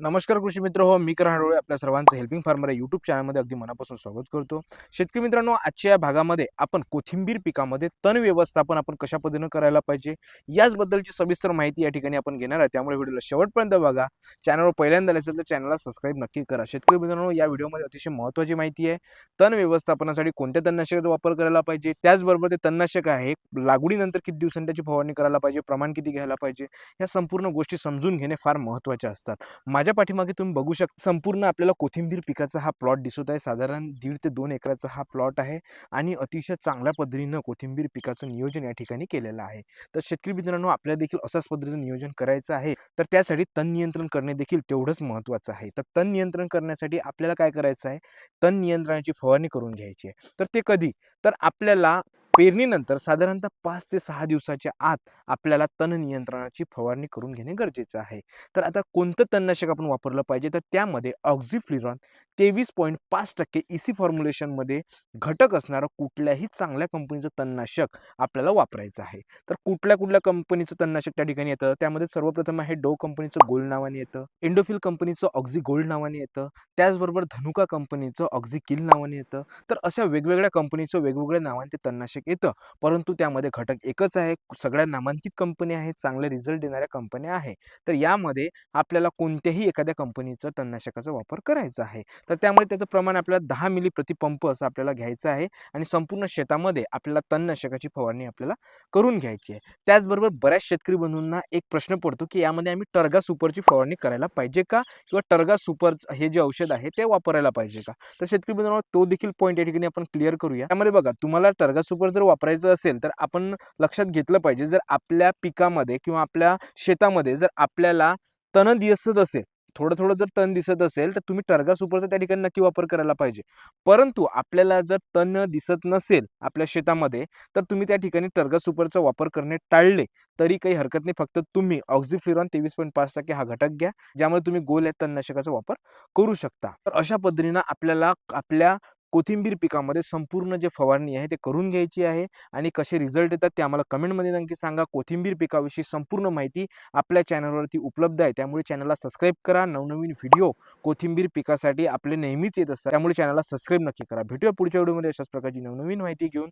नमस्कार कृषी मित्र हो मी करण आपल्या सर्वांचं हेल्पिंग फार्मर या युट्यूब चॅनलमध्ये अगदी मनापासून स्वागत करतो. शेतकरी मित्रांनो आजच्या या भागामध्ये आपण कोथिंबीर पिकामध्ये तण व्यवस्थापन आपण कशा पद्धतीनं करायला पाहिजे याचबद्दलची सविस्तर माहिती या ठिकाणी आपण घेणार आहे. त्यामुळे व्हिडिओला शेवटपर्यंत बघा. चॅनलवर पहिल्यांदा असेल तर चॅनलला सबस्क्राईब नक्की करा. शेतकरी मित्रांनो या व्हिडिओमध्ये अतिशय महत्त्वाची माहिती आहे. तण व्यवस्थापनासाठी कोणत्या तणनाशकाचा वापर करायला पाहिजे? त्याचबरोबर ते तणनाशक आहे. लागवडीनंतर किती दिवसांनी त्याची फवारणी करायला पाहिजे? प्रमाण किती घ्यायला पाहिजे? या संपूर्ण गोष्टी समजून घेणे फार महत्त्वाचे असतात. माझ्या पाठीमागे तुम्ही बघू शकता संपूर्ण आपल्याला कोथिंबीर पिकाचा हा प्लॉट दिसत आहे. साधारण दीड ते दोन एकराचा हा प्लॉट आहे आणि अतिशय चांगल्या पद्धतीनं कोथिंबीर पिकाचं नियोजन या ठिकाणी केलेलं आहे. तर शेतकरी मित्रांनो आपल्याला देखील अशाच पद्धतीनं नियोजन करायचं आहे. तर त्यासाठी तण नियंत्रण करणे देखील तेवढंच महत्त्वाचं आहे. तर तण नियंत्रण करण्यासाठी आपल्याला काय करायचं आहे? तण नियंत्रणाची फवारणी करून घ्यायची आहे. तर ते कधी? तर आपल्याला पेरणीनंतर साधारणतः पाच ते सहा दिवसाच्या आत आपल्याला तण नियंत्रणाची फवारणी करून घेणे गरजेचं आहे. तर आता कोणतं तणनाशक आपण वापरलं पाहिजे? तर त्यामध्ये ऑक्झिफ्लिरॉन तेवीस पॉईंट पाच टक्के इसी फॉर्म्युलेशनमध्ये घटक असणारं कुठल्याही चांगल्या कंपनीचं तणनाशक आपल्याला वापरायचं आहे. तर कुठल्या कुठल्या कंपनीचं तणनाशक त्या ठिकाणी येतं? त्यामध्ये सर्वप्रथम आहे डो कंपनीचं गोल्ड नावाने येतं इंडोफिल कंपनीचं ऑक्झी गोल्ड नावाने येतं त्याचबरोबर धनुका कंपनीचं ऑक्झी किल नावाने येतं. तर अशा वेगवेगळ्या कंपनीचं वेगवेगळ्या नावाने ते तणनाशक येतं. परंतु त्यामध्ये घटक एकच आहे. सगळ्या नामांकित कंपनी आहेत. चांगले रिझल्ट देणाऱ्या कंपन्या आहे. तर यामध्ये आपल्याला कोणत्याही एखाद्या कंपनीचं तणनाशकाचा वापर करायचा आहे. तर त्यामुळे त्याचं प्रमाण आपल्याला दहा मिली प्रतिपंप असं आपल्याला घ्यायचं आहे. आणि संपूर्ण शेतामध्ये आपल्याला तणनाशकाची फवारणी आपल्याला करून घ्यायची आहे. त्याचबरोबर बऱ्याच शेतकरी बंधूंना एक प्रश्न पडतो की यामध्ये आम्ही टर्गा सुपरची फवारणी करायला पाहिजे का? किंवा टर्गा सुपर हे जे औषध आहे ते वापरायला पाहिजे का? तर शेतकरी बंधूंना तो देखील पॉईंट या ठिकाणी आपण क्लिअर करूया. त्यामध्ये बघा तुम्हाला टर्गा सुपर जर वापरायचं असेल तर आपण लक्षात घेतलं पाहिजे जर आपल्या पिकामध्ये किंवा आपल्या शेतामध्ये जर आपल्याला तण दिसत असेल थोडं थोडं जर तण दिसत असेल तर तुम्ही टर्गा सुपरचा त्या ठिकाणी नक्की वापर करायला पाहिजे. परंतु आपल्याला जर तण दिसत नसेल आपल्या शेतामध्ये तर तुम्ही त्या ठिकाणी टर्गा सुपरचा वापर करणे टाळले तरी काही हरकत नाही. फक्त तुम्ही ऑक्झिफ्लिरॉन तेवीस पॉईंट पाच टक्के हा घटक घ्या ज्यामुळे तुम्ही गोल या तणनाशकाचा वापर करू शकता. तर अशा पद्धतीनं आपल्याला आपल्या कोथिंबीर पिकामध्ये संपूर्ण जे फवारणी आहे ते करून घ्यायची आहे आणि कसे रिझल्ट येतात ते आम्हाला कमेंटमध्ये नक्की सांगा. कोथिंबीर पिकाविषयी संपूर्ण माहिती आपल्या चॅनलवरती उपलब्ध आहे त्यामुळे चॅनलला सबस्क्राईब करा. नवनवीन व्हिडिओ कोथिंबीर पिकासाठी आपले नेहमीच येत असतात त्यामुळे चॅनलला सबस्क्राईब नक्की करा. भेटूया पुढच्या व्हिडिओमध्ये अशाच प्रकारची नवनवीन माहिती घेऊन.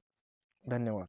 धन्यवाद.